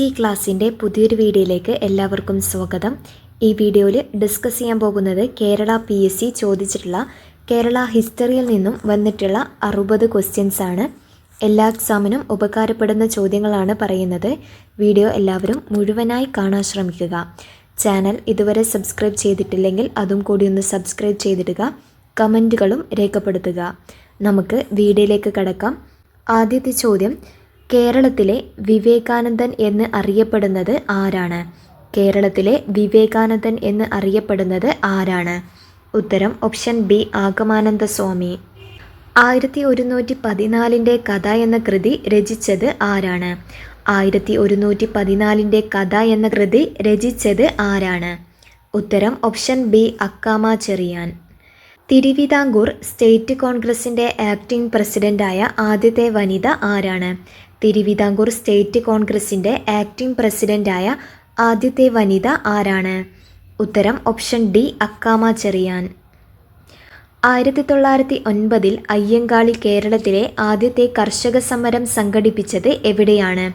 C ക്ലാസ്സിന്റെ പുതിയൊരു വീഡിയോയിലേക്ക് എല്ലാവർക്കും സ്വാഗതം. ഈ വീഡിയോയിൽ ഡിസ്കസ് ചെയ്യാൻ പോകുന്നത് കേരള പി എസ് സി ചോദിച്ചിട്ടുള്ള കേരള ഹിസ്റ്ററിയിൽ നിന്നും വന്നിട്ടുള്ള അറുപത് ക്വസ്റ്റ്യൻസ് ആണ്. എല്ലാ എക്സാമിനും ഉപകാരപ്പെടുന്ന ചോദ്യങ്ങളാണ് പറയുന്നത്. വീഡിയോ എല്ലാവരും മുഴുവനായി കാണാൻ ശ്രമിക്കുക. ചാനൽ ഇതുവരെ സബ്സ്ക്രൈബ് ചെയ്തിട്ടില്ലെങ്കിൽ അതും കൂടി ഒന്ന് സബ്സ്ക്രൈബ് ചെയ്തിടുക. കമന്റുകളും രേഖപ്പെടുത്തുക. നമുക്ക് വീഡിയോയിലേക്ക് കടക്കാം. ആദ്യത്തെ ചോദ്യം കേരളത്തിലെ വിവേകാനന്ദൻ എന്ന് അറിയപ്പെടുന്നത് ആരാണ്? കേരളത്തിലെ വിവേകാനന്ദൻ എന്ന് അറിയപ്പെടുന്നത് ആരാണ്? ഉത്തരം ഓപ്ഷൻ ബി ആഗമാനന്ദ സ്വാമി. ആയിരത്തി ഒരുന്നൂറ്റി പതിനാലിന്റെ കഥ എന്ന കൃതി രചിച്ചത് ആരാണ്? ആയിരത്തി ഒരുന്നൂറ്റി പതിനാലിന്റെ കഥ എന്ന കൃതി രചിച്ചത് ആരാണ്? ഉത്തരം option B Akkamma Cherian. Thiruvithamkoor state കോൺഗ്രസിന്റെ ആക്ടിംഗ് പ്രസിഡന്റായ ആദ്യത്തെ വനിത ആരാണ്? തിരുവിതാംകൂർ സ്റ്റേറ്റ് കോൺഗ്രസിന്റെ ആക്ടിംഗ് പ്രസിഡന്റായ ആദ്യത്തെ വനിത ആരാണ്? ഉത്തരം ഓപ്ഷൻ ഡി അക്കാമ ചെറിയാൻ. ആയിരത്തി തൊള്ളായിരത്തി ഒൻപതിൽ അയ്യങ്കാളി കേരളത്തിലെ ആദ്യത്തെ കർഷക സമരം സംഘടിപ്പിച്ചത് എവിടെയാണ്?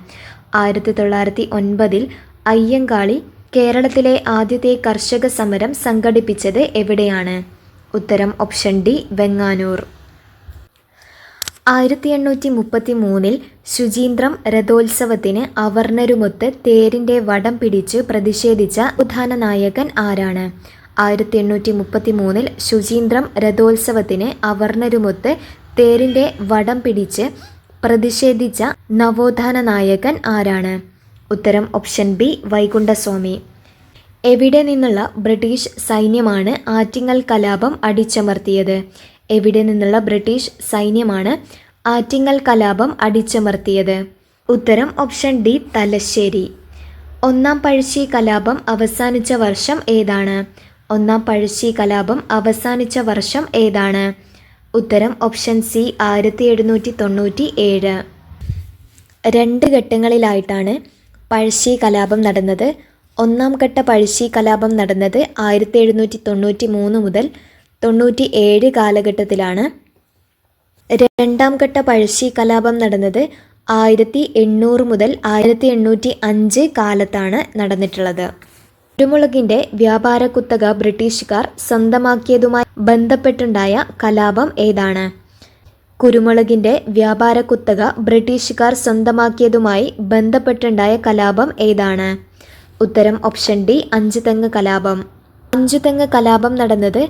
ആയിരത്തി തൊള്ളായിരത്തി ഒൻപതിൽ അയ്യങ്കാളി കേരളത്തിലെ ആദ്യത്തെ കർഷക സമരം സംഘടിപ്പിച്ചത് എവിടെയാണ്? ഉത്തരം ഓപ്ഷൻ ഡി വെങ്ങാനൂർ. ആയിരത്തി എണ്ണൂറ്റി മുപ്പത്തി മൂന്നിൽ ശുചീന്ദ്രം രഥോത്സവത്തിന് അവർണരുമൊത്ത് തേരിന്റെ വടം പിടിച്ച് പ്രതിഷേധിച്ച ഉദ്ധാന നായകൻ ആരാണ്? ആയിരത്തി എണ്ണൂറ്റി മുപ്പത്തി മൂന്നിൽ ശുചീന്ദ്രം രഥോത്സവത്തിന് അവർണരുമൊത്ത് തേരിന്റെ വടം പിടിച്ച് പ്രതിഷേധിച്ച നവോത്ഥാന നായകൻ ആരാണ്? ഉത്തരം ഓപ്ഷൻ ബി വൈകുണ്ഠസ്വാമി. എവിടെ നിന്നുള്ള ബ്രിട്ടീഷ് സൈന്യമാണ് ആറ്റിങ്ങൽ കലാപം അടിച്ചമർത്തിയത്? എവിടെ നിന്നുള്ള ബ്രിട്ടീഷ് സൈന്യമാണ് ആറ്റിങ്ങൽ കലാപം അടിച്ചമർത്തിയത്. ഉത്തരം ഓപ്ഷൻ ഡി തലശ്ശേരി. ഒന്നാം പഴശ്ശി കലാപം അവസാനിച്ച വർഷം ഏതാണ്? ഒന്നാം പഴശ്ശി കലാപം അവസാനിച്ച വർഷം ഏതാണ്? ഉത്തരം ഓപ്ഷൻ സി ആയിരത്തി എഴുന്നൂറ്റി തൊണ്ണൂറ്റി ഏഴ് രണ്ട് ഘട്ടങ്ങളിലായിട്ടാണ് പഴശ്ശി കലാപം നടന്നത്. ഒന്നാം ഘട്ട പഴശ്ശി കലാപം നടന്നത് ആയിരത്തി എഴുന്നൂറ്റി തൊണ്ണൂറ്റി മൂന്ന് മുതൽ തൊണ്ണൂറ്റി ഏഴ് കാലഘട്ടത്തിലാണ് രണ്ടാം ഘട്ട പഴശ്ശി കലാപം നടന്നത്. ആയിരത്തി എണ്ണൂറ് മുതൽ ആയിരത്തി എണ്ണൂറ്റി അഞ്ച് കാലത്താണ് നടന്നിട്ടുള്ളത്. കുരുമുളകിന്റെ വ്യാപാര കുത്തക ബ്രിട്ടീഷുകാർ സ്വന്തമാക്കിയതുമായി ബന്ധപ്പെട്ടുണ്ടായ കലാപം ഏതാണ്? കുരുമുളകിന്റെ വ്യാപാര കുത്തക ബ്രിട്ടീഷുകാർ സ്വന്തമാക്കിയതുമായി ബന്ധപ്പെട്ടുണ്ടായ കലാപം ഏതാണ്? ഉത്തരം ഓപ്ഷൻ ഡി അഞ്ചുതെങ്ങ് കലാപം. അഞ്ചു തെങ്ങ് കലാപം നടന്നത്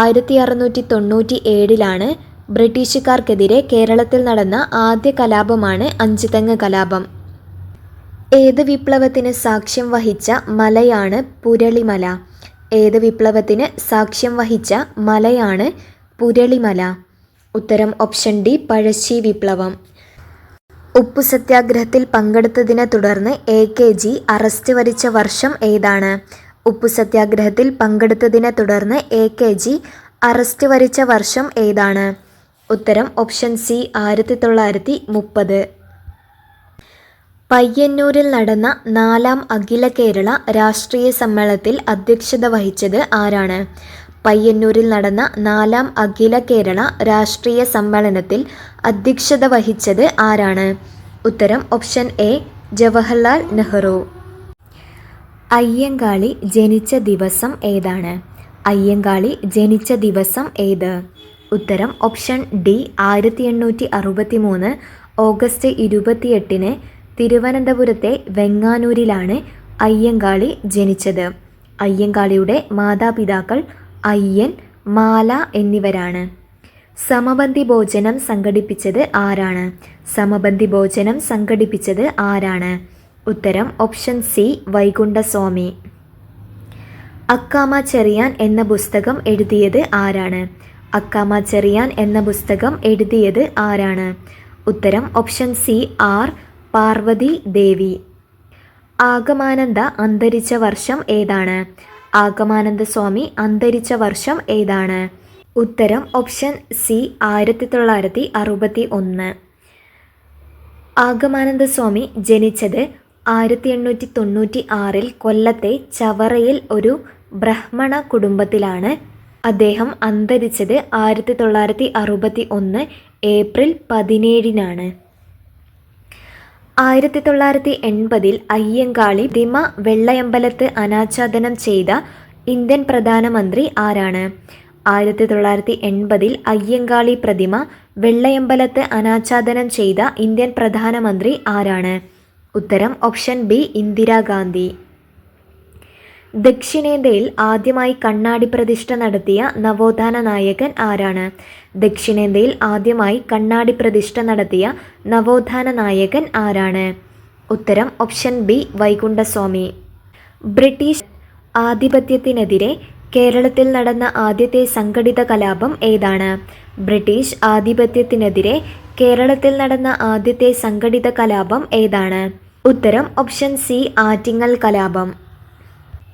ആയിരത്തി അറുന്നൂറ്റി തൊണ്ണൂറ്റി ഏഴിലാണ് ബ്രിട്ടീഷുകാർക്കെതിരെ കേരളത്തിൽ നടന്ന ആദ്യ കലാപമാണ് അഞ്ചുതെങ്ങ് കലാപം. ഏത് വിപ്ലവത്തിന് സാക്ഷ്യം വഹിച്ച മലയാണ് പുരളിമല? ഏത് വിപ്ലവത്തിന് സാക്ഷ്യം വഹിച്ച മലയാണ് പുരളിമല? ഉത്തരം ഓപ്ഷൻ ഡി പഴശ്ശി വിപ്ലവം. ഉപ്പു സത്യാഗ്രഹത്തിൽ പങ്കെടുത്തതിനെ തുടർന്ന് എ കെ ജി അറസ്റ്റ് വരിച്ച വർഷം ഏതാണ്? ഉപ്പു സത്യാഗ്രഹത്തിൽ പങ്കെടുത്തതിനെ തുടർന്ന് എ കെ ജി അറസ്റ്റ് വരിച്ച വർഷം ഏതാണ്? ഉത്തരം ഓപ്ഷൻ സി ആയിരത്തി തൊള്ളായിരത്തി മുപ്പത് പയ്യന്നൂരിൽ നടന്ന നാലാം അഖില കേരള രാഷ്ട്രീയ സമ്മേളനത്തിൽ അധ്യക്ഷത വഹിച്ചത് ആരാണ്? പയ്യന്നൂരിൽ നടന്ന നാലാം അഖില കേരള രാഷ്ട്രീയ സമ്മേളനത്തിൽ അധ്യക്ഷത വഹിച്ചത് ആരാണ്? ഉത്തരം ഓപ്ഷൻ എ ജവഹർലാൽ നെഹ്റു. അയ്യങ്കാളി ജനിച്ച ദിവസം ഏതാണ്? അയ്യങ്കാളി ജനിച്ച ദിവസം ഏത്? ഉത്തരം ഓപ്ഷൻ ഡി ആയിരത്തി എണ്ണൂറ്റി അറുപത്തി മൂന്ന് ഓഗസ്റ്റ് ഇരുപത്തിയെട്ടിന് തിരുവനന്തപുരത്തെ വെങ്ങാനൂരിലാണ് അയ്യങ്കാളി ജനിച്ചത്. അയ്യങ്കാളിയുടെ മാതാപിതാക്കൾ അയ്യൻ മാല എന്നിവരാണ്. സമബന്ധി ഭോജനം സംഘടിപ്പിച്ചത് ആരാണ്? സമബന്ധി ഭോജനം സംഘടിപ്പിച്ചത് ആരാണ്? ഉത്തരം ഓപ്ഷൻ സി വൈകുണ്ഠസ്വാമി. അക്കാമ ചെറിയാൻ എന്ന പുസ്തകം എഴുതിയത് ആരാണ്? അക്കാമ ചെറിയാൻ എന്ന പുസ്തകം എഴുതിയത് ആരാണ്? ഉത്തരം option C R Parvathi Devi. Agamananda അന്തരിച്ച വർഷം ഏതാണ്? ആഗമാനന്ദ സ്വാമി അന്തരിച്ച വർഷം ഏതാണ്? ഉത്തരം ഓപ്ഷൻ സി ആയിരത്തി തൊള്ളായിരത്തി അറുപത്തി ഒന്ന് ആഗമാനന്ദ സ്വാമി ജനിച്ചത് ആയിരത്തി എണ്ണൂറ്റി തൊണ്ണൂറ്റി ആറിൽ കൊല്ലത്തെ ചവറയിൽ ഒരു ബ്രഹ്മണ കുടുംബത്തിലാണ് അദ്ദേഹം അന്തരിച്ചത് ആയിരത്തി തൊള്ളായിരത്തി അറുപത്തി ഒന്ന് ഏപ്രിൽ പതിനേഴിനാണ്. ആയിരത്തി തൊള്ളായിരത്തി എൺപതിൽ അയ്യങ്കാളി ദിമ വെള്ളയമ്പലത്ത് അനാച്ഛാദനം ചെയ്ത ഇന്ത്യൻ പ്രധാനമന്ത്രി ആരാണ്? ആയിരത്തി തൊള്ളായിരത്തി എൺപതിൽ അയ്യങ്കാളി പ്രതിമ വെള്ളയമ്പലത്ത് അനാച്ഛാദനം ചെയ്ത ഇന്ത്യൻ പ്രധാനമന്ത്രി ആരാണ്? ഉത്തരം ഓപ്ഷൻ ബി ഇന്ദിരാഗാന്ധി ദക്ഷിണേന്ത്യയിൽ ആദ്യമായി കണ്ണാടി പ്രതിഷ്ഠ നടത്തിയ നവോത്ഥാന നായകൻ ആരാണ്? ദക്ഷിണേന്ത്യയിൽ ആദ്യമായി കണ്ണാടി പ്രതിഷ്ഠ നടത്തിയ നവോത്ഥാന നായകൻ ആരാണ്? ഉത്തരം ഓപ്ഷൻ ബി വൈകുണ്ഠസ്വാമി. ബ്രിട്ടീഷ് ആധിപത്യത്തിനെതിരെ കേരളത്തിൽ നടന്ന ആദ്യത്തെ സംഘടിത കലാപം ഏതാണ്? ബ്രിട്ടീഷ് ആധിപത്യത്തിനെതിരെ കേരളത്തിൽ നടന്ന ആദ്യത്തെ സംഘടിത കലാപം ഏതാണ്? ഉത്തരം ഓപ്ഷൻ സി ആറ്റിങ്ങൽ കലാപം.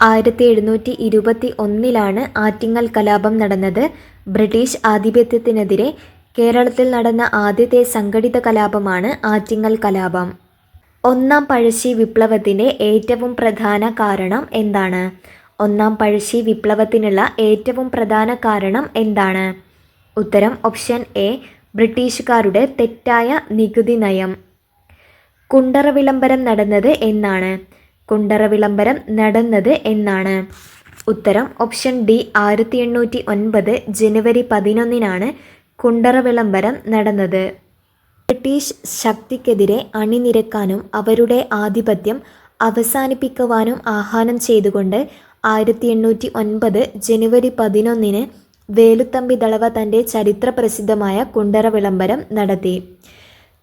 ആയിരത്തി എഴുന്നൂറ്റി ഇരുപത്തി ഒന്നിലാണ് ആറ്റിങ്ങൽ കലാപം നടന്നത്. ബ്രിട്ടീഷ് ആധിപത്യത്തിനെതിരെ കേരളത്തിൽ നടന്ന ആദ്യത്തെ സംഘടിത കലാപമാണ് ആറ്റിങ്ങൽ കലാപം. ഒന്നാം പഴശ്ശി വിപ്ലവത്തിന്റെ ഏറ്റവും പ്രധാന കാരണം എന്താണ്? ഒന്നാം പഴശ്ശി വിപ്ലവത്തിനുള്ള ഏറ്റവും പ്രധാന കാരണം എന്താണ്? ഉത്തരം ഓപ്ഷൻ എ ബ്രിട്ടീഷുകാരുടെ തെറ്റായ നികുതി നയം. കുണ്ടറ വിളംബരം നടന്നത് എന്നാണ്. കുണ്ടറ വിളംബരം നടന്നത് എന്നാണ്. ഉത്തരം ഓപ്ഷൻ ഡി ആയിരത്തി എണ്ണൂറ്റി ഒൻപത് ജനുവരി പതിനൊന്നിനാണ് കുണ്ടറ വിളംബരം നടന്നത്. ബ്രിട്ടീഷ് ശക്തിക്കെതിരെ അണിനിരക്കാനും അവരുടെ ആധിപത്യം അവസാനിപ്പിക്കുവാനും ആഹ്വാനം ചെയ്തുകൊണ്ട് ആയിരത്തി എണ്ണൂറ്റി ഒൻപത് ജനുവരി പതിനൊന്നിന് വേലുത്തമ്പി ദളവ തന്റെ ചരിത്രപ്രസിദ്ധമായ കുണ്ടറ വിളംബരം നടത്തി.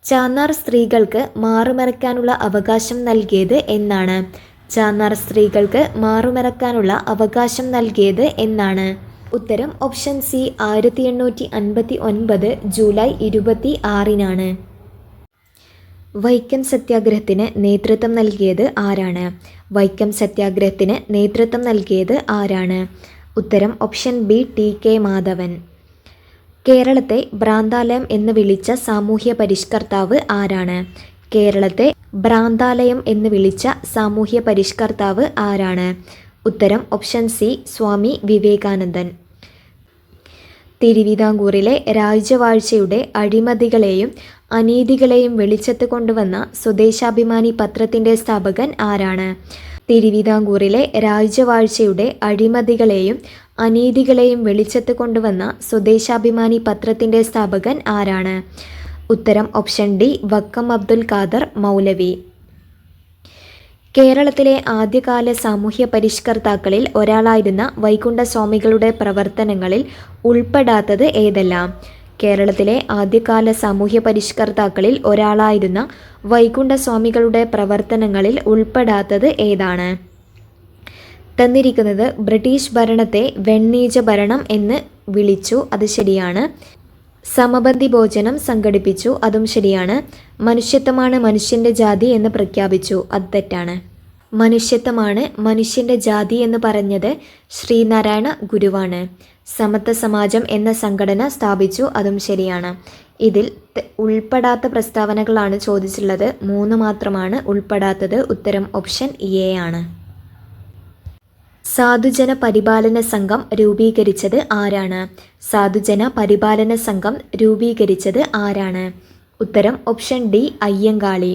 ചാന്നാർ സ്ത്രീകൾക്ക് മാറുമറക്കാനുള്ള അവകാശം നൽകിയത് എന്നാണ്. ചാന്നാർ സ്ത്രീകൾക്ക് മാറുമറക്കാനുള്ള അവകാശം നൽകിയത് എന്നാണ്. ഉത്തരം ഓപ്ഷൻ സി ആയിരത്തി എണ്ണൂറ്റി അൻപത്തി ഒൻപത് ജൂലൈ ഇരുപത്തി ആറിനാണ് വൈക്കം സത്യാഗ്രഹത്തിന് നേതൃത്വം നൽകിയത് ആരാണ്? വൈക്കം സത്യാഗ്രഹത്തിന് നേതൃത്വം നൽകിയത് ആരാണ്? ഉത്തരം option B T K Madhavan. കേരളത്തെ ഭ്രാന്താലയം എന്ന് വിളിച്ച സാമൂഹ്യ പരിഷ്കർത്താവ് ആരാണ്? കേരളത്തെ ഭ്രാന്താലയം എന്ന് വിളിച്ച സാമൂഹ്യ പരിഷ്കർത്താവ് ആരാണ്? ഉത്തരം ഓപ്ഷൻ സി സ്വാമി വിവേകാനന്ദൻ. തിരുവിതാംകൂറിലെ രാജ്യവാഴ്ചയുടെ അഴിമതികളെയും അനീതികളെയും വെളിച്ചത്ത് കൊണ്ടുവന്ന സ്വദേശാഭിമാനി പത്രത്തിന്റെ സ്ഥാപകൻ ആരാണ്? തിരുവിതാംകൂറിലെ രാജവാഴ്ചയുടെ അഴിമതികളെയും അനീതികളെയും വെളിച്ചത്ത് കൊണ്ടുവന്ന സ്വദേശാഭിമാനി പത്രത്തിന്റെ സ്ഥാപകൻ ആരാണ്? ഉത്തരം ഓപ്ഷൻ ഡി വക്കം അബ്ദുൽ ഖാദർ മൗലവി. കേരളത്തിലെ ആദ്യകാല സാമൂഹ്യ പരിഷ്കർത്താക്കളിൽ ഒരാളായിരുന്ന വൈകുണ്ഠസ്വാമികളുടെ പ്രവർത്തനങ്ങളിൽ ഉൾപ്പെടാത്തത് ഏതെല്ലാം? കേരളത്തിലെ ആദ്യകാല സാമൂഹ്യ പരിഷ്കർത്താക്കളിൽ ഒരാളായിരുന്ന വൈകുണ്ഠസ്വാമികളുടെ പ്രവർത്തനങ്ങളിൽ ഉൾപ്പെടാത്തത് ഏതാണ്? തന്നിരിക്കുന്നത് ബ്രിട്ടീഷ് ഭരണത്തെ വെണ്ണീജ ഭരണം എന്ന് വിളിച്ചു അത് ശരിയാണ്. സമബന്ധി ഭോജനം സംഘടിപ്പിച്ചു അതും ശരിയാണ്. മനുഷ്യത്വമാണ് മനുഷ്യന്റെ ജാതി എന്ന് പ്രഖ്യാപിച്ചു അത് തെറ്റാണ്. മനുഷ്യത്വമാണ് മനുഷ്യന്റെ ജാതി എന്ന് പറഞ്ഞത് ശ്രീനാരായണ ഗുരുവാണ്. സമത്വ സമാജം എന്ന സംഘടന സ്ഥാപിച്ചു അതും ശരിയാണ്. ഇതിൽ ഉൾപ്പെടാത്ത പ്രസ്താവനകളാണ് ചോദിച്ചിട്ടുള്ളത്. മൂന്ന് മാത്രമാണ് ഉൾപ്പെടാത്തത്. ഉത്തരം ഓപ്ഷൻ എ ആണ്. സാധുജന പരിപാലന സംഘം രൂപീകരിച്ചത് ആരാണ്? സാധുജന പരിപാലന സംഘം രൂപീകരിച്ചത് ആരാണ്? ഉത്തരം ഓപ്ഷൻ ഡി അയ്യങ്കാളി.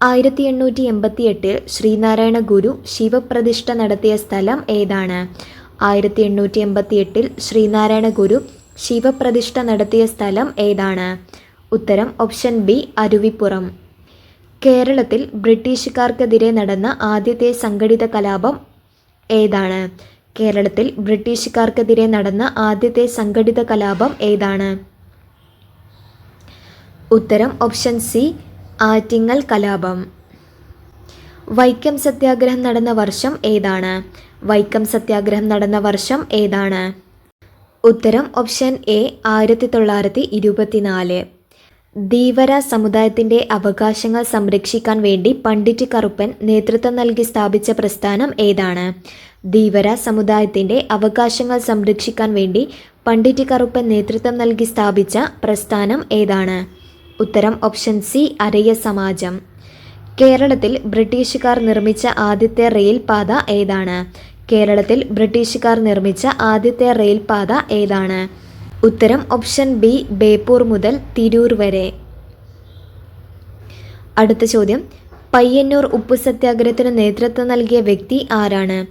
ആയിരത്തി എണ്ണൂറ്റി എൺപത്തി എട്ടിൽ ശ്രീനാരായണ ഗുരു ശിവപ്രതിഷ്ഠ നടത്തിയ സ്ഥലം ഏതാണ്? ആയിരത്തി എണ്ണൂറ്റി എൺപത്തി എട്ടിൽ ശ്രീനാരായണ ഗുരു ശിവപ്രതിഷ്ഠ നടത്തിയ സ്ഥലം ഏതാണ്? ഉത്തരം ഓപ്ഷൻ ബി അരുവിപ്പുറം. കേരളത്തിൽ ബ്രിട്ടീഷുകാർക്കെതിരെ നടന്ന ആദ്യത്തെ സംഘടിത കലാപം ഏതാണ്? കേരളത്തിൽ ബ്രിട്ടീഷുകാർക്കെതിരെ നടന്ന ആദ്യത്തെ സംഘടിത കലാപം ഏതാണ്? ഉത്തരം ഓപ്ഷൻ സി ആറ്റിങ്ങൽ കലാപം. വൈക്കം സത്യാഗ്രഹം നടന്ന വർഷം ഏതാണ്? വൈക്കം സത്യാഗ്രഹം നടന്ന വർഷം ഏതാണ്? ഉത്തരം ഓപ്ഷൻ എ ആയിരത്തി തൊള്ളായിരത്തി ഇരുപത്തിനാല് ധീവര സമുദായത്തിന്റെ അവകാശങ്ങൾ സംരക്ഷിക്കാൻ വേണ്ടി പണ്ഡിറ്റ് കറുപ്പൻ നേതൃത്വം നൽകി സ്ഥാപിച്ച പ്രസ്ഥാനം ഏതാണ്? ധീവര സമുദായത്തിന്റെ അവകാശങ്ങൾ സംരക്ഷിക്കാൻ വേണ്ടി പണ്ഡിറ്റ് കറുപ്പൻ നേതൃത്വം നൽകി സ്ഥാപിച്ച പ്രസ്ഥാനം ഏതാണ്? ഉത്തരം ഓപ്ഷൻ സി അരയ സമാജം. കേരളത്തിൽ ബ്രിട്ടീഷുകാർ നിർമ്മിച്ച ആദ്യത്തെ റെയിൽ പാത ഏതാണ്? കേരളത്തിൽ ബ്രിട്ടീഷുകാർ നിർമ്മിച്ച ആദ്യത്തെ റെയിൽ പാത ഏതാണ്? ഉത്തരം ഓപ്ഷൻ ബി ബേപ്പൂർ മുതൽ തിരൂർ വരെ. അടുത്ത ചോദ്യം. പയ്യന്നൂർ ഉപ്പു സത്യാഗ്രഹത്തിന് നേതൃത്വം നൽകിയ വ്യക്തി ആരാണ്?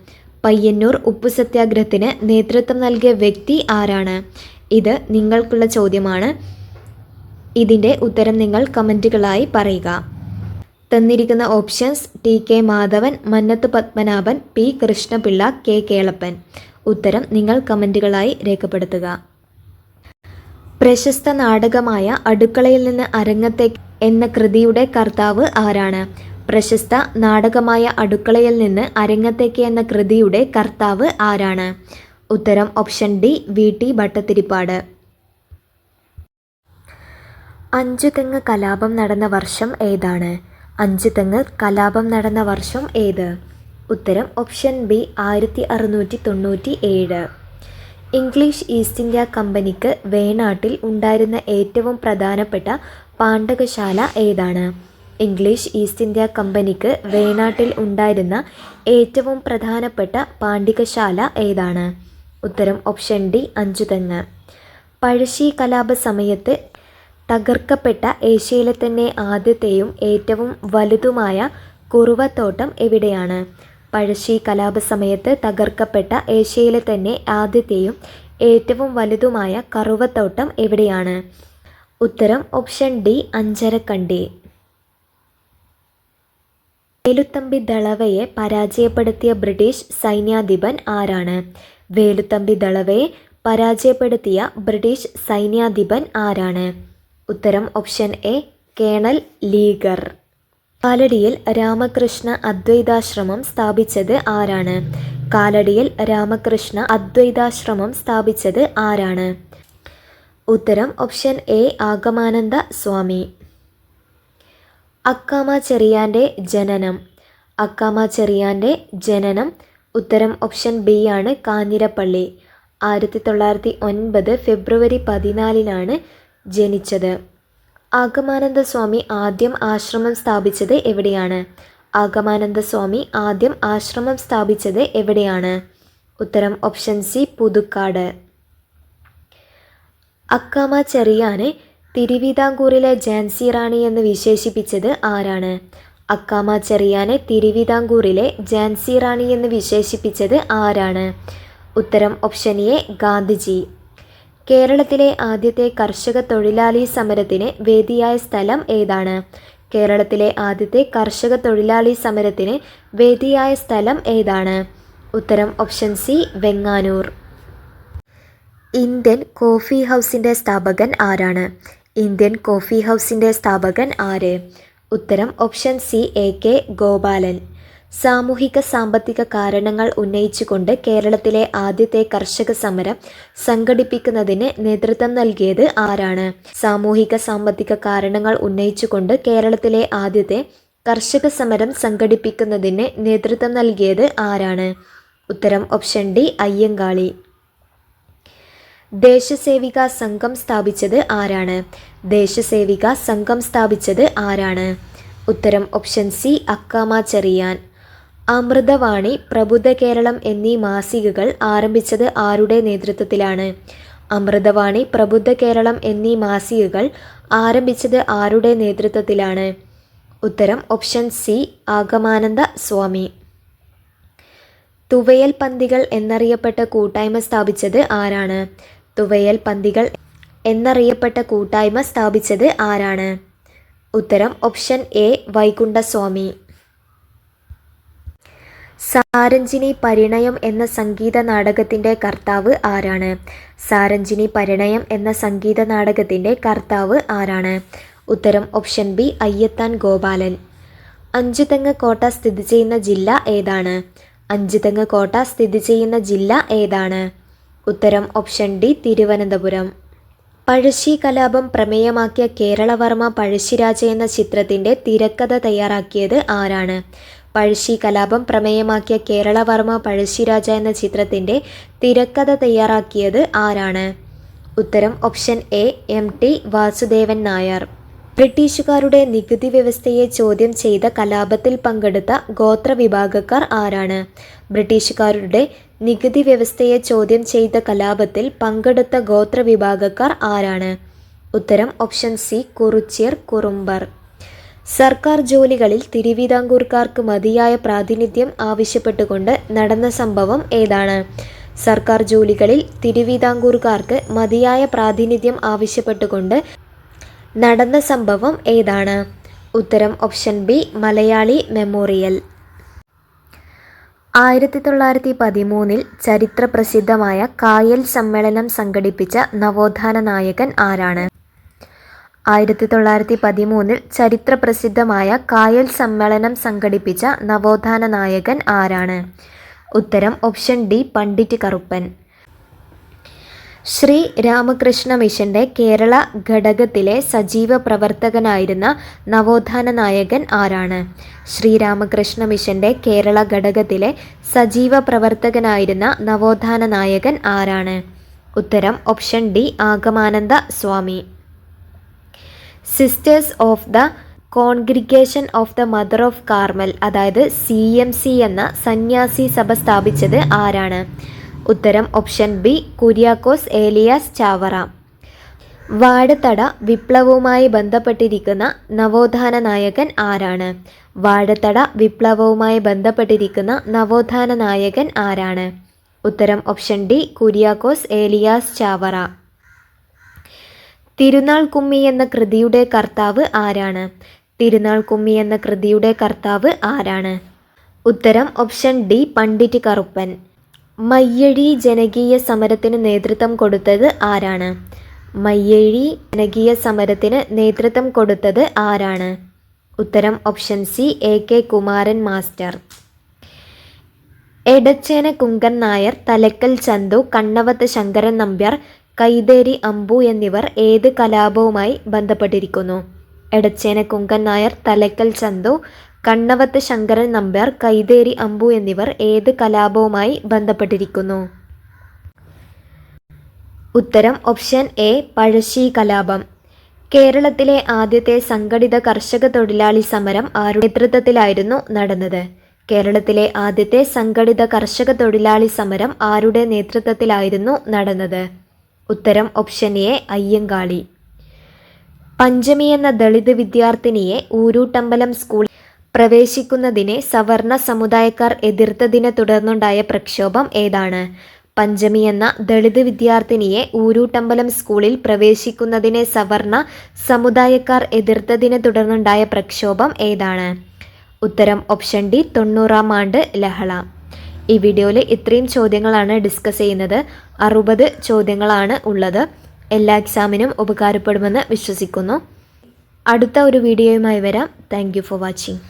പയ്യന്നൂർ ഉപ്പു സത്യാഗ്രഹത്തിന് നേതൃത്വം നൽകിയ വ്യക്തി ആരാണ്? ഇത് നിങ്ങൾക്കുള്ള ചോദ്യമാണ്. ഇതിന്റെ ഉത്തരം നിങ്ങൾ കമന്റുകളായി പറയുക. തന്നിരിക്കുന്ന options T K Madhavan Mannathu Padmanabhan P Krishnapillai K Kelappan. ഉത്തരം നിങ്ങൾ കമന്റുകളായി രേഖപ്പെടുത്തുക. പ്രശസ്ത നാടകമായ അടുക്കളയിൽ നിന്ന് അരങ്ങത്തേക്ക് എന്ന കൃതിയുടെ കർത്താവ് ആരാണ്? പ്രശസ്ത നാടകമായ അടുക്കളയിൽ നിന്ന് അരങ്ങത്തേക്ക് എന്ന കൃതിയുടെ കർത്താവ് ആരാണ്? ഉത്തരം option D V T Bhattathiripad Anchuthengu കലാപം നടന്ന വർഷം ഏതാണ്? അഞ്ചുതെങ്ങ് കലാപം നടന്ന വർഷം ഏത്? ഉത്തരം ഓപ്ഷൻ ബി ആയിരത്തി അറുന്നൂറ്റി തൊണ്ണൂറ്റി ഏഴ് ഇംഗ്ലീഷ് ഈസ്റ്റ് ഇന്ത്യ കമ്പനിക്ക് വേണാട്ടിൽ ഉണ്ടായിരുന്ന ഏറ്റവും പ്രധാനപ്പെട്ട പാണ്ഡകശാല ഏതാണ്? ഇംഗ്ലീഷ് ഈസ്റ്റ് ഇന്ത്യ കമ്പനിക്ക് വേണാട്ടിൽ ഉണ്ടായിരുന്ന ഏറ്റവും പ്രധാനപ്പെട്ട പാണ്ഡികശാല ഏതാണ്? ഉത്തരം ഓപ്ഷൻ ഡി അഞ്ചുതെങ്ങ്. പഴശ്ശി കലാപ സമയത്ത് തകർക്കപ്പെട്ട ഏഷ്യയിലെ തന്നെ ആദ്യത്തെയും ഏറ്റവും വലുതുമായ കുറുവത്തോട്ടം എവിടെയാണ്? പഴശ്ശി കലാപ സമയത്ത് തകർക്കപ്പെട്ട ഏഷ്യയിലെ തന്നെ ആദ്യത്തെയും ഏറ്റവും വലുതുമായ കറുവത്തോട്ടം എവിടെയാണ്? ഉത്തരം ഓപ്ഷൻ ഡി അഞ്ചരക്കണ്ടി. വേലുത്തമ്പി ദളവയെ പരാജയപ്പെടുത്തിയ ബ്രിട്ടീഷ് സൈന്യാധിപൻ ആരാണ്? വേലുത്തമ്പി ദളവയെ പരാജയപ്പെടുത്തിയ ബ്രിട്ടീഷ് സൈന്യാധിപൻ ആരാണ്? ഉത്തരം ഓപ്ഷൻ എ കേണൽ ലീഗർ. കാലടിയിൽ രാമകൃഷ്ണ അദ്വൈതാശ്രമം സ്ഥാപിച്ചത് ആരാണ്? കാലടിയിൽ രാമകൃഷ്ണ അദ്വൈതാശ്രമം സ്ഥാപിച്ചത് ആരാണ്? ഉത്തരം ഓപ്ഷൻ എ ആഗമാനന്ദ സ്വാമി. അക്കാമ ചെറിയാന്റെ ജനനം. അക്കാമ ചെറിയാന്റെ ജനനം ഉത്തരം ഓപ്ഷൻ ബി ആണ് കാഞ്ഞിരപ്പള്ളി. ആയിരത്തി തൊള്ളായിരത്തി ഒൻപത് ഫെബ്രുവരി പതിനാലിനാണ് ജനിച്ചത്. ആഗമാനന്ദ സ്വാമി ആദ്യം ആശ്രമം സ്ഥാപിച്ചത് എവിടെയാണ്? ആഗമാനന്ദ സ്വാമി ആദ്യം ആശ്രമം സ്ഥാപിച്ചത് എവിടെയാണ്? ഉത്തരം ഓപ്ഷൻ സി പുതുക്കാട്. അക്കാമ ചെറിയാനെ തിരുവിതാംകൂറിലെ ജാൻസി റാണി എന്ന് വിശേഷിപ്പിച്ചത് ആരാണ്? അക്കാമ ചെറിയാനെ തിരുവിതാംകൂറിലെ ജാൻസി റാണി എന്ന് വിശേഷിപ്പിച്ചത് ആരാണ്? ഉത്തരം ഓപ്ഷൻ എ ഗാന്ധിജി. കേരളത്തിലെ ആദ്യത്തെ കർഷക തൊഴിലാളി സമരത്തിന് വേദിയായ സ്ഥലം ഏതാണ്? കേരളത്തിലെ ആദ്യത്തെ കർഷക തൊഴിലാളി സമരത്തിന് വേദിയായ സ്ഥലം ഏതാണ്? ഉത്തരം option C Venganoor. Indian coffee ഹൗസിന്റെ സ്ഥാപകൻ ആരാണ്? ഇന്ത്യൻ കോഫി ഹൗസിന്റെ സ്ഥാപകൻ ആര്? ഉത്തരം option C A K Gopalan. സാമൂഹിക സാമ്പത്തിക കാരണങ്ങൾ ഉന്നയിച്ചുകൊണ്ട് കേരളത്തിലെ ആദ്യത്തെ കർഷക സമരം സംഘടിപ്പിക്കുന്നതിന് നേതൃത്വം നൽകിയത് ആരാണ്? സാമൂഹിക സാമ്പത്തിക കാരണങ്ങൾ ഉന്നയിച്ചുകൊണ്ട് കേരളത്തിലെ ആദ്യത്തെ കർഷക സമരം സംഘടിപ്പിക്കുന്നതിന് നേതൃത്വം നൽകിയത് ആരാണ്? ഉത്തരം ഓപ്ഷൻ ഡി അയ്യങ്കാളി. ദേശസേവിക സംഘം സ്ഥാപിച്ചത് ആരാണ്? ദേശസേവിക സംഘം സ്ഥാപിച്ചത് ആരാണ്? ഉത്തരം ഓപ്ഷൻ സി അക്കാമ ചെറിയാൻ. അമൃതവാണി പ്രബുദ്ധ കേരളം എന്നീ മാസികകൾ ആരംഭിച്ചത് ആരുടെ നേതൃത്വത്തിലാണ്? അമൃതവാണി പ്രബുദ്ധ കേരളം എന്നീ മാസികകൾ ആരംഭിച്ചത് ആരുടെ നേതൃത്വത്തിലാണ്? ഉത്തരം ഓപ്ഷൻ സി ആഗമാനന്ദ സ്വാമി. തുവയൽ പന്തികൾ എന്നറിയപ്പെട്ട കൂട്ടായ്മ സ്ഥാപിച്ചത് ആരാണ്? തുവയൽ പന്തികൾ എന്നറിയപ്പെട്ട കൂട്ടായ്മ സ്ഥാപിച്ചത് ആരാണ്? ഉത്തരം ഓപ്ഷൻ എ വൈകുണ്ഠസ്വാമി. സാരഞ്ജിനി പരിണയം എന്ന സംഗീത നാടകത്തിന്റെ കർത്താവ് ആരാണ്? സാരഞ്ജിനി പരിണയം എന്ന സംഗീത നാടകത്തിന്റെ കർത്താവ് ആരാണ്? ഉത്തരം ഓപ്ഷൻ ബി അയ്യത്താൻ ഗോപാലൻ. അഞ്ചുതെങ്ങ് കോട്ട സ്ഥിതി ചെയ്യുന്ന ജില്ല ഏതാണ്? അഞ്ചുതെങ്ങ് കോട്ട സ്ഥിതി ചെയ്യുന്ന ജില്ല ഏതാണ്? ഉത്തരം ഓപ്ഷൻ ഡി തിരുവനന്തപുരം. പഴശ്ശി കലാപം പ്രമേയമാക്കിയ കേരളവർമ്മ പഴശ്ശിരാജ എന്ന ചിത്രത്തിന്റെ തിരക്കഥ തയ്യാറാക്കിയത് ആരാണ്? പഴശ്ശി കലാപം പ്രമേയമാക്കിയ കേരളവർമ്മ പഴശ്ശിരാജ എന്ന ചിത്രത്തിന്റെ തിരക്കഥ തയ്യാറാക്കിയത് ആരാണ്? ഉത്തരം option A M T Vasudevan Nair. ബ്രിട്ടീഷുകാരുടെ നികുതി വ്യവസ്ഥയെ ചോദ്യം ചെയ്ത കലാപത്തിൽ പങ്കെടുത്ത ഗോത്രവിഭാഗക്കാർ ആരാണ്? ബ്രിട്ടീഷുകാരുടെ നികുതി വ്യവസ്ഥയെ ചോദ്യം ചെയ്ത കലാപത്തിൽ പങ്കെടുത്ത ഗോത്രവിഭാഗക്കാർ ആരാണ്? ഉത്തരം ഓപ്ഷൻ സി കുറുച്ചിയർ കുറുമ്പർ. സർക്കാർ ജോലികളിൽ തിരുവിതാംകൂർക്കാർക്ക് മതിയായ പ്രാതിനിധ്യം ആവശ്യപ്പെട്ടുകൊണ്ട് നടന്ന സംഭവം ഏതാണ്? സർക്കാർ ജോലികളിൽ തിരുവിതാംകൂർക്കാർക്ക് മതിയായ പ്രാതിനിധ്യം ആവശ്യപ്പെട്ടുകൊണ്ട് നടന്ന സംഭവം ഏതാണ്? ഉത്തരം ഓപ്ഷൻ ബി മലയാളി മെമ്മോറിയൽ. ആയിരത്തി തൊള്ളായിരത്തി പതിമൂന്നിൽ ചരിത്ര പ്രസിദ്ധമായ കായൽ സമ്മേളനം സംഘടിപ്പിച്ച നവോത്ഥാന നായകൻ ആരാണ്? ആയിരത്തി തൊള്ളായിരത്തി പതിമൂന്നിൽ ചരിത്രപ്രസിദ്ധമായ കായൽ സമ്മേളനം സംഘടിപ്പിച്ച നവോത്ഥാന നായകൻ ആരാണ്? ഉത്തരം ഓപ്ഷൻ ഡി പണ്ഡിറ്റ് കറുപ്പൻ. ശ്രീ രാമകൃഷ്ണ മിഷന്റെ കേരള ഘടകത്തിലെ സജീവ പ്രവർത്തകനായിരുന്ന നവോത്ഥാന നായകൻ ആരാണ്? ശ്രീരാമകൃഷ്ണ മിഷന്റെ കേരള ഘടകത്തിലെ സജീവ പ്രവർത്തകനായിരുന്ന നവോത്ഥാന നായകൻ ആരാണ്? ഉത്തരം option D Agamananda Swami. Sisters of the congregation of the mother of Carmel അതായത് സി എം സി എന്ന സന്യാസി സഭ സ്ഥാപിച്ചത് ആരാണ്? ഉത്തരം ഓപ്ഷൻ ബി കുര്യാക്കോസ് ഏലിയാസ് ചാവറ. വാഴത്തട വിപ്ലവവുമായി ബന്ധപ്പെട്ടിരിക്കുന്ന നവോത്ഥാന നായകൻ ആരാണ്? വാഴത്തട വിപ്ലവവുമായി ബന്ധപ്പെട്ടിരിക്കുന്ന നവോത്ഥാന നായകൻ ആരാണ്? ഉത്തരം ഓപ്ഷൻ ഡി കുര്യാക്കോസ് ഏലിയാസ് ചാവറ. തിരുനാൾ കുമ്മി എന്ന കൃതിയുടെ കർത്താവ് ആരാണ്? തിരുനാൾ കുമ്മി എന്ന കൃതിയുടെ കർത്താവ് ആരാണ്? ഉത്തരം ഓപ്ഷൻ ഡി പണ്ഡിറ്റ് കറുപ്പൻ. മയ്യഴി ജനകീയ സമരത്തിന് നേതൃത്വം കൊടുത്തത് ആരാണ്? മയ്യഴി ജനകീയ സമരത്തിന് നേതൃത്വം കൊടുത്തത് ആരാണ്? ഉത്തരം option C A K Kumaran master. Edachena Kunkan Nair Thalakkal Chandu Kannavath Sankaran Nambiar Kaitheri Ambu എന്നിവർ ഏത് കലാപവുമായി ബന്ധപ്പെട്ടിരിക്കുന്നു? എടച്ചേന കുങ്കൻ നായർ തലക്കൽ ചന്തു കണ്ണവത്ത് ശങ്കരൻ നമ്പ്യാർ കൈതേരി അമ്പു എന്നിവർ ഏത് കലാപവുമായി ബന്ധപ്പെട്ടിരിക്കുന്നു? ഉത്തരം ഓപ്ഷൻ എ പഴശ്ശി കലാപം. കേരളത്തിലെ ആദ്യത്തെ സംഘടിത കർഷക തൊഴിലാളി സമരം ആരുടെ നേതൃത്വത്തിലായിരുന്നു നടന്നത്? കേരളത്തിലെ ആദ്യത്തെ സംഘടിത കർഷക തൊഴിലാളി സമരം ആരുടെ നേതൃത്വത്തിലായിരുന്നു നടന്നത്? ഉത്തരം ഓപ്ഷൻ എ അയ്യങ്കാളി. പഞ്ചമി എന്ന ദളിത് വിദ്യാർത്ഥിനിയെ ഊരൂട്ടമ്പലം സ്കൂളിൽ പ്രവേശിക്കുന്നതിനെ സവർണ സമുദായക്കാർ എതിർത്തതിനെ തുടർന്നുണ്ടായ പ്രക്ഷോഭം ഏതാണ്? പഞ്ചമി എന്ന ദളിത് വിദ്യാർത്ഥിനിയെ ഊരൂട്ടമ്പലം സ്കൂളിൽ പ്രവേശിക്കുന്നതിനെ സവർണ സമുദായക്കാർ എതിർത്തതിനെ തുടർന്നുണ്ടായ പ്രക്ഷോഭം ഏതാണ്? ഉത്തരം ഓപ്ഷൻ ഡി തൊണ്ണൂറാം ആണ്ട് ലഹള. ഈ വീഡിയോയിൽ ഇത്രയും ചോദ്യങ്ങളാണ് ഡിസ്കസ് ചെയ്യുന്നത്. അറുപത് ചോദ്യങ്ങളാണ് ഉള്ളത്. എല്ലാ എക്സാമിനും ഉപകാരപ്പെടുമെന്ന് വിശ്വസിക്കുന്നു. അടുത്ത ഒരു വീഡിയോയുമായി വരാം. Thank for watching